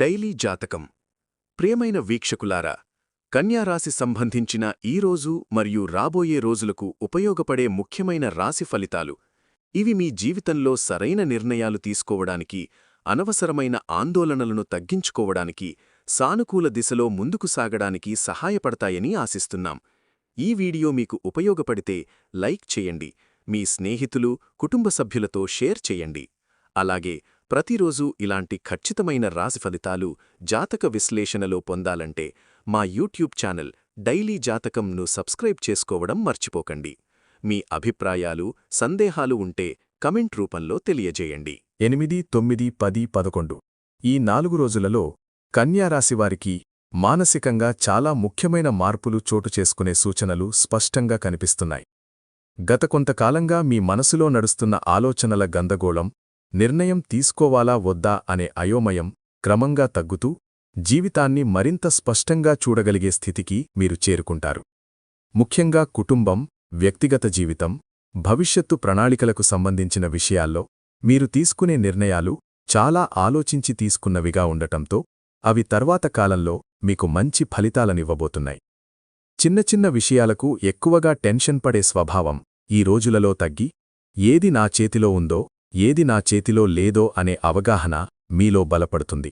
Daily జాతకం. ప్రియమైన వీక్షకులారా కన్యారాశి సంబంధించిన ఈ రోజు మరియు రాబోయే రోజులకు ఉపయోగపడే ముఖ్యమైన రాశి ఫలితాలు. ఇవి మీ జీవితంలో సరైన నిర్ణయాలు తీసుకోవడానికి అనవసరమైన ఆందోళనలను తగ్గించుకోవడానికి సానుకూల దిశలో ముందుకు సాగడానికి సహాయపడతాయని ఆశిస్తున్నాం. ఈ వీడియో మీకు ఉపయోగపడితే లైక్ చేయండి మీ స్నేహితులు కుటుంబ సభ్యులతో షేర్ చేయండి. అలాగే ప్రతిరోజు ఇలాంటి ఖచ్చితమైన రాశి ఫలితాలు జాతక విశ్లేషణలో పొందాలంటే మా యూట్యూబ్ ఛానల్ డైలీ జాతకంను సబ్స్క్రైబ్ చేసుకోవడం మర్చిపోకండి. మీ అభిప్రాయాలు సందేహాలు ఉంటే కమెంట్ రూపంలో తెలియజేయండి. ఎనిమిది తొమ్మిది పది పదకొండు. ఈ నాలుగు రోజులలో కన్యారాశివారికి మానసికంగా చాలా ముఖ్యమైన మార్పులు చోటు చేసుకునే సూచనలు స్పష్టంగా కనిపిస్తున్నాయి. గత కొంతకాలంగా మీ మనసులో నడుస్తున్న ఆలోచనల గందగోళం నిర్ణయం తీసుకోవాలా వద్దా అనే అయోమయం క్రమంగా తగ్గుతూ జీవితాన్ని మరింత స్పష్టంగా చూడగలిగే స్థితికి మీరు చేరుకుంటారు. ముఖ్యంగా కుటుంబం వ్యక్తిగత జీవితం భవిష్యత్తు ప్రణాళికలకు సంబంధించిన విషయాల్లో మీరు తీసుకునే నిర్ణయాలు చాలా ఆలోచించి తీసుకున్నవిగా ఉండటంతో అవి తర్వాత కాలంలో మీకు మంచి ఫలితాలనివ్వబోతున్నాయి. చిన్న చిన్న విషయాలకు ఎక్కువగా టెన్షన్ పడే స్వభావం ఈ రోజులలో తగ్గి ఏది నా చేతిలో ఉందో ఏది నా చేతిలో లేదో అనే అవగాహన మీలో బలపడుతుంది.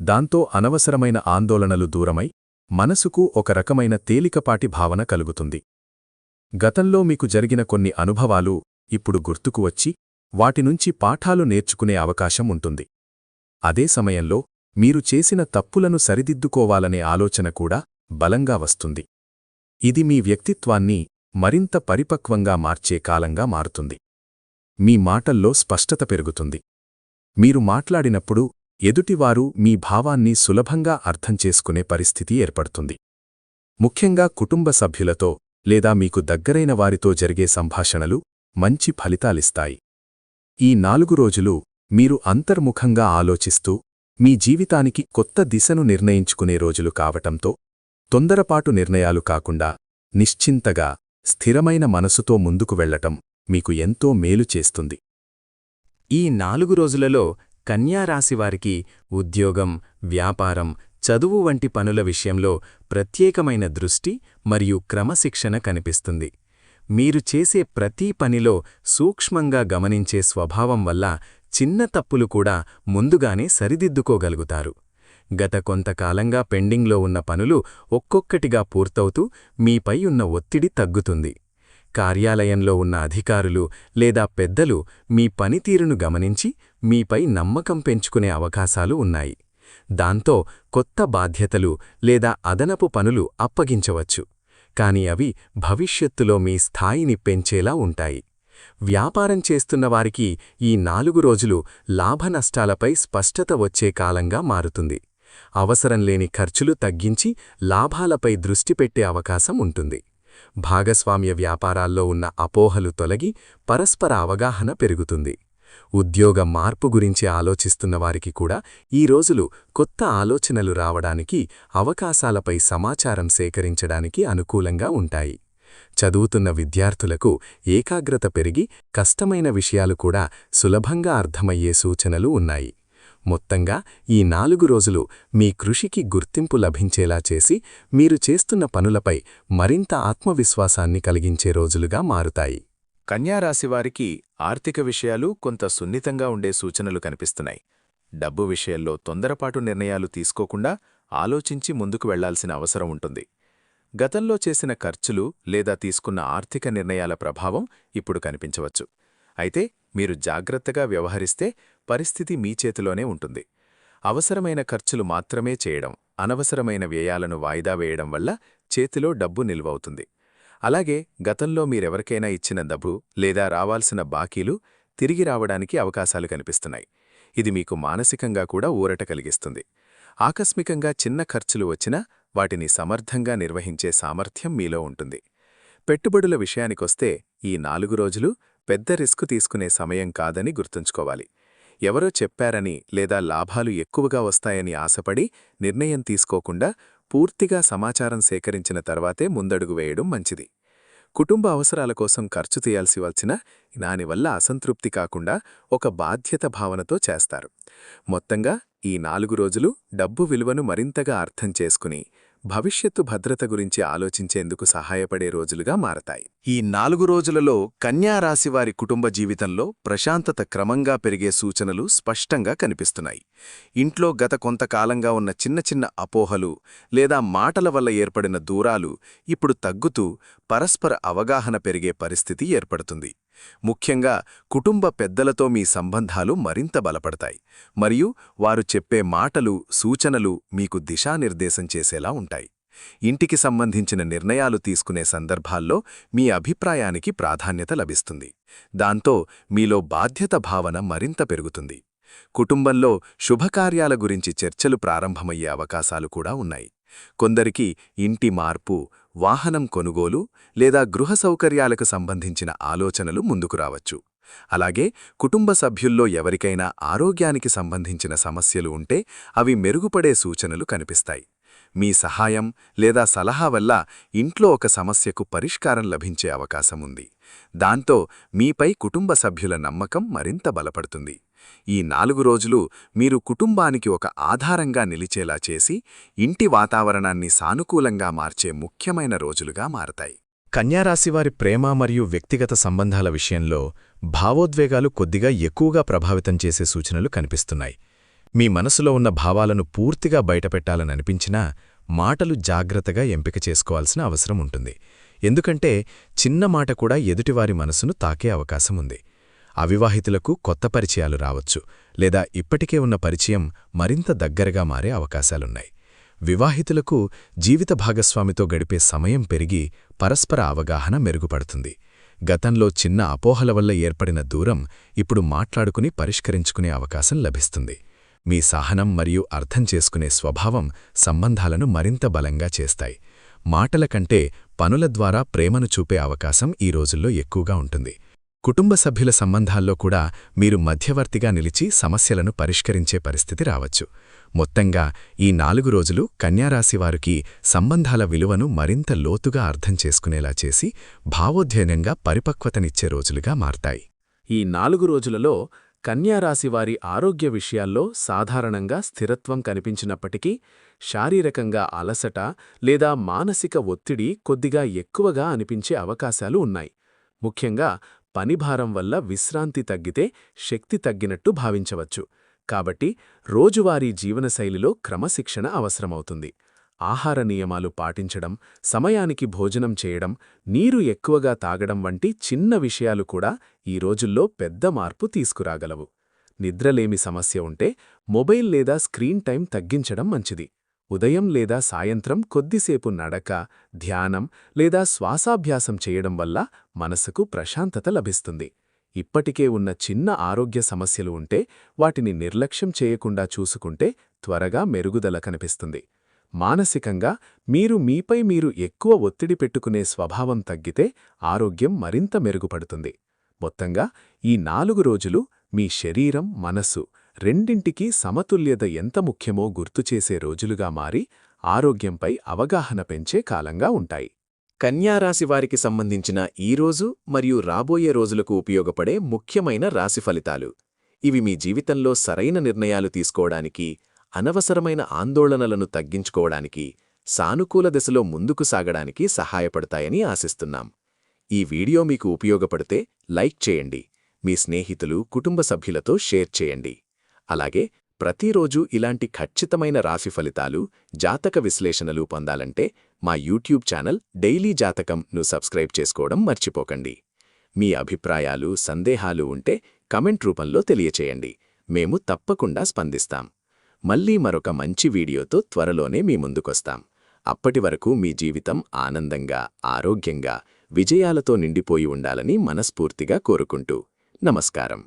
దాంతో అనవసరమైన ఆందోళనలు దూరమై మనసుకు ఒక రకమైన తేలికపాటి భావన కలుగుతుంది. గతంలో మీకు జరిగిన కొన్ని అనుభవాలు ఇప్పుడు గుర్తుకు వచ్చి వాటినుంచి పాఠాలు నేర్చుకునే అవకాశం ఉంటుంది. అదే సమయంలో మీరు చేసిన తప్పులను సరిదిద్దుకోవాలనే ఆలోచన కూడా బలంగా వస్తుంది. ఇది మీ వ్యక్తిత్వాన్ని మరింత పరిపక్వంగా మార్చే కాలంగా మారుతుంది. మీ మాటల్లో స్పష్టత పెరుగుతుంది. మీరు మాట్లాడినప్పుడు ఎదుటివారు మీ భావాన్ని సులభంగా అర్థం చేసుకునే పరిస్థితి ఏర్పడుతుంది. ముఖ్యంగా కుటుంబ సభ్యులతో లేదా మీకు దగ్గరైన వారితో జరిగే సంభాషణలు మంచి ఫలితాలిస్తాయి. ఈ నాలుగు రోజులు మీరు అంతర్ముఖంగా ఆలోచిస్తూ మీ జీవితానికి కొత్త దిశను నిర్ణయించుకునే రోజులు కావటంతో తొందరపాటు నిర్ణయాలు కాకుండా నిశ్చింతగా స్థిరమైన మనసుతో ముందుకు వెళ్ళటం మీకు ఎంతో మేలు చేస్తుంది. ఈ నాలుగు రోజులలో కన్యారాశివారికి ఉద్యోగం వ్యాపారం చదువు వంటి పనుల విషయంలో ప్రత్యేకమైన దృష్టి మరియు క్రమశిక్షణ కనిపిస్తుంది. మీరు చేసే ప్రతి పనిలో సూక్ష్మంగా గమనించే స్వభావం వల్ల చిన్న తప్పులు కూడా ముందుగానే సరిదిద్దుకోగలుగుతారు. గత కొంతకాలంగా పెండింగ్లో ఉన్న పనులు ఒక్కొక్కటిగా పూర్తవుతూ మీపై ఉన్న ఒత్తిడి తగ్గుతుంది. కార్యాలయంలో ఉన్న అధికారులు లేదా పెద్దలు మీ పనితీరును గమనించి మీపై నమ్మకం పెంచుకునే అవకాశాలు ఉన్నాయి. దాంతో కొత్త బాధ్యతలు లేదా అదనపు పనులు అప్పగించవచ్చు. కాని అవి భవిష్యత్తులో మీ స్థాయిని పెంచేలా ఉంటాయి. వ్యాపారం చేస్తున్నవారికి ఈ నాలుగు రోజులు లాభనష్టాలపై స్పష్టత వచ్చే కాలంగా మారుతుంది. అవసరం లేని ఖర్చులు తగ్గించి లాభాలపై దృష్టి పెట్టే అవకాశం ఉంటుంది. భాగస్వామ్య వ్యాపారాల్లో ఉన్న అపోహలు తొలగి పరస్పర అవగాహన పెరుగుతుంది. ఉద్యోగ మార్పు గురించి ఆలోచిస్తున్నవారికి కూడా ఈ రోజులు కొత్త ఆలోచనలు రావడానికి అవకాశాలపై సమాచారం సేకరించడానికి అనుకూలంగా ఉంటాయి. చదువుతున్న విద్యార్థులకు ఏకాగ్రత పెరిగి కష్టమైన విషయాలు కూడా సులభంగా అర్థమయ్యే సూచనలు ఉన్నాయి. మొత్తంగా ఈ నాలుగు రోజులు మీ కృషికి గుర్తింపు లభించేలా చేసి మీరు చేస్తున్న పనులపై మరింత ఆత్మవిశ్వాసాన్ని కలిగించే రోజులుగా మారుతాయి. కన్యారాశివారికి ఆర్థిక విషయాలు కొంత సున్నితంగా ఉండే సూచనలు కనిపిస్తున్నాయి. డబ్బు విషయంలో తొందరపాటు నిర్ణయాలు తీసుకోకుండా ఆలోచించి ముందుకు వెళ్ళాల్సిన అవసరం ఉంటుంది. గతంలో చేసిన ఖర్చులు లేదా తీసుకున్న ఆర్థిక నిర్ణయాల ప్రభావం ఇప్పుడు కనిపించవచ్చు. అయితే మీరు జాగ్రత్తగా వ్యవహరిస్తే పరిస్థితి మీ చేతిలోనే ఉంటుంది. అవసరమైన ఖర్చులు మాత్రమే చేయడం అనవసరమైన వ్యయాలను వాయిదా వేయడం వల్ల చేతిలో డబ్బు నిల్వవుతుంది. అలాగే గతంలో మీరెవరికైనా ఇచ్చిన డబ్బు లేదా రావాల్సిన బాకీలు తిరిగి రావడానికి అవకాశాలు కనిపిస్తున్నాయి. ఇది మీకు మానసికంగా కూడా ఊరట కలిగిస్తుంది. ఆకస్మికంగా చిన్న ఖర్చులు వచ్చినా వాటిని సమర్థంగా నిర్వహించే సామర్థ్యం మీలో ఉంటుంది. పెట్టుబడుల విషయానికొస్తే ఈ నాలుగు రోజులు పెద్ద రిస్క్ తీసుకునే సమయం కాదని గుర్తుంచుకోవాలి. ఎవరో చెప్పారని లేదా లాభాలు ఎక్కువగా వస్తాయని ఆశపడి నిర్ణయం తీసుకోకుండా పూర్తిగా సమాచారం సేకరించిన తర్వాతే ముందడుగు వేయడం మంచిది. కుటుంబ అవసరాల కోసం ఖర్చు తీయాల్సి వచ్చిన దానివల్ల అసంతృప్తి కాకుండా ఒక బాధ్యత భావనతో చేస్తారు. మొత్తంగా ఈ నాలుగు రోజులు డబ్బు విలువను మరింతగా అర్థం చేసుకుని భవిష్యత్తు భద్రత గురించి ఆలోచించేందుకు సహాయపడే రోజులుగా మారతాయి. ఈ నాలుగు రోజులలో కన్యారాశివారి కుటుంబ జీవితంలో ప్రశాంతత క్రమంగా పెరిగే సూచనలు స్పష్టంగా కనిపిస్తున్నాయి. ఇంట్లో గత కొంతకాలంగా ఉన్న చిన్న చిన్న అపోహలు లేదా మాటల వల్ల ఏర్పడిన దూరాలు ఇప్పుడు తగ్గుతూ పరస్పర అవగాహన పెరిగే పరిస్థితి ఏర్పడుతుంది. ముఖ్యంగా కుటుంబ పెద్దలతో మీ సంబంధాలు మరింత బలపడతాయి మరియు వారు చెప్పే మాటలు సూచనలు మీకు దిశానిర్దేశం చేసేలా ఉంటాయి. ఇంటికి సంబంధించిన నిర్ణయాలు తీసుకునే సందర్భాల్లో మీ అభిప్రాయానికి ప్రాధాన్యత లభిస్తుంది. దాంతో మీలో బాధ్యత భావన మరింత పెరుగుతుంది. కుటుంబంలో శుభకార్యాల గురించి చర్చలు ప్రారంభమయ్యే అవకాశాలు కూడా ఉన్నాయి. కొందరికి ఇంటి మార్పు వాహనం కొనుగోలు లేదా గృహ సౌకర్యాలకు సంబంధించిన ఆలోచనలు ముందుకు రావచ్చు. అలాగే కుటుంబ సభ్యుల్లో ఎవరికైనా ఆరోగ్యానికి సంబంధించిన సమస్యలు ఉంటే అవి మెరుగుపడే సూచనలు కనిపిస్తాయి. మీ సహాయం లేదా సలహా వల్ల ఇంట్లో ఒక సమస్యకు పరిష్కారం లభించే అవకాశం ఉంది దాంతో మీపై కుటుంబ సభ్యుల నమ్మకం మరింత బలపడుతుంది. ఈ నాలుగు రోజులు మీరు కుటుంబానికి ఒక ఆధారంగా నిలిచేలా చేసి ఇంటి వాతావరణాన్ని సానుకూలంగా మార్చే ముఖ్యమైన రోజులుగా మారతాయి. కన్యారాశివారి ప్రేమ మరియు వ్యక్తిగత సంబంధాల విషయంలో భావోద్వేగాలు కొద్దిగా ఎక్కువగా ప్రభావితం చేసే సూచనలు కనిపిస్తున్నాయి. మీ మనసులో ఉన్న భావాలను పూర్తిగా బయటపెట్టాలననిపించినా మాటలు జాగ్రత్తగా ఎంపిక చేసుకోవాల్సిన అవసరం ఉంటుంది. ఎందుకంటే చిన్న మాట కూడా ఎదుటివారి మనసును తాకే అవకాశం ఉంది. అవివాహితులకు కొత్త పరిచయాలు రావచ్చు లేదా ఇప్పటికే ఉన్న పరిచయం మరింత దగ్గరగా మారే అవకాశాలున్నాయి. వివాహితులకు జీవిత భాగస్వామితో గడిపే సమయం పెరిగి పరస్పర అవగాహన మెరుగుపడుతుంది. గతంలో చిన్న అపోహల వల్ల ఏర్పడిన దూరం ఇప్పుడు మాట్లాడుకుని పరిష్కరించుకునే అవకాశం లభిస్తుంది. మీ సహనం మరియు అర్థం చేసుకునే స్వభావం సంబంధాలను మరింత బలంగా చేస్తాయి. మాటల కంటే పనుల ద్వారా ప్రేమను చూపే అవకాశం ఈ రోజుల్లో ఎక్కువగా ఉంటుంది. కుటుంబ సభ్యుల సంబంధాల్లో కూడా మీరు మధ్యవర్తిగా నిలిచి సమస్యలను పరిష్కరించే పరిస్థితి రావచ్చు. మొత్తంగా ఈ నాలుగు రోజులు కన్యారాశివారికి సంబంధాల విలువను మరింత లోతుగా అర్థం చేసుకునేలా చేసి భావోద్వేనంగా పరిపక్వతనిచ్చే రోజులుగా మారతాయి. ఈ నాలుగు రోజులలో కన్యారాశివారి ఆరోగ్య విషయాల్లో సాధారణంగా స్థిరత్వం కనిపించినప్పటికీ శారీరకంగా అలసట లేదా మానసిక ఒత్తిడి కొద్దిగా ఎక్కువగా అనిపించే అవకాశాలు ఉన్నాయి. ముఖ్యంగా పనిభారం వల్ల విశ్రాంతి తగ్గితే శక్తి తగ్గినట్టు భావించవచ్చు. కాబట్టి రోజువారీ జీవనశైలిలో క్రమశిక్షణ అవసరమవుతుంది. ఆహార నియమాలు పాటించడం సమయానికి భోజనం చేయడం నీరు ఎక్కువగా తాగడం వంటి చిన్న విషయాలు కూడా ఈ రోజుల్లో పెద్ద మార్పు తీసుకురాగలవు. నిద్రలేమి సమస్య ఉంటే మొబైల్ లేదా స్క్రీన్ టైం తగ్గించడం మంచిది. ఉదయం లేదా సాయంత్రం కొద్దిసేపు నడక ధ్యానం లేదా శ్వాసాభ్యాసం చేయడం వల్ల మనసుకు ప్రశాంతత లభిస్తుంది. ఇప్పటికే ఉన్న చిన్న ఆరోగ్య సమస్యలు ఉంటే వాటిని నిర్లక్ష్యం చేయకుండా చూసుకుంటే త్వరగా మెరుగుదల కనిపిస్తుంది. మానసికంగా మీరు మీపై మీరు ఎక్కువ ఒత్తిడి పెట్టుకునే స్వభావం తగ్గితే ఆరోగ్యం మరింత మెరుగుపడుతుంది. మొత్తంగా ఈ నాలుగు రోజులు మీ శరీరం మనస్సు రెండింటికీ సమతుల్యత ఎంత ముఖ్యమో గుర్తుచేసే రోజులుగా మారి ఆరోగ్యంపై అవగాహన పెంచే కాలంగా ఉంటాయి. కన్యారాశివారికి సంబంధించిన ఈరోజు మరియు రాబోయే రోజులకు ఉపయోగపడే ముఖ్యమైన రాశి ఫలితాలు. ఇవి మీ జీవితంలో సరైన నిర్ణయాలు తీసుకోవడానికి అనవసరమైన ఆందోళనలను తగ్గించుకోవడానికి సానుకూల దశలో ముందుకు సాగడానికి సహాయపడతాయని ఆశిస్తున్నాం. ఈ వీడియో మీకు ఉపయోగపడితే లైక్ చేయండి మీ స్నేహితులు కుటుంబ సభ్యులతో షేర్ చేయండి. అలాగే ప్రతిరోజు ఇలాంటి ఖచ్చితమైన రాశి ఫలితాలు జాతక విశ్లేషణలు పొందాలంటే మా యూట్యూబ్ ఛానల్ డైలీ జాతకంను సబ్స్క్రైబ్ చేసుకోవడం మర్చిపోకండి. మీ అభిప్రాయాలు సందేహాలు ఉంటే కమెంట్ రూపంలో తెలియచేయండి. మేము తప్పకుండా స్పందిస్తాం. మళ్ళీ మరొక మంచి వీడియోతో త్వరలోనే మీ ముందుకొస్తాం. అప్పటి వరకు మీ జీవితం ఆనందంగా ఆరోగ్యంగా విజయాలతో నిండిపోయి ఉండాలని మనస్ఫూర్తిగా కోరుకుంటూ నమస్కారం.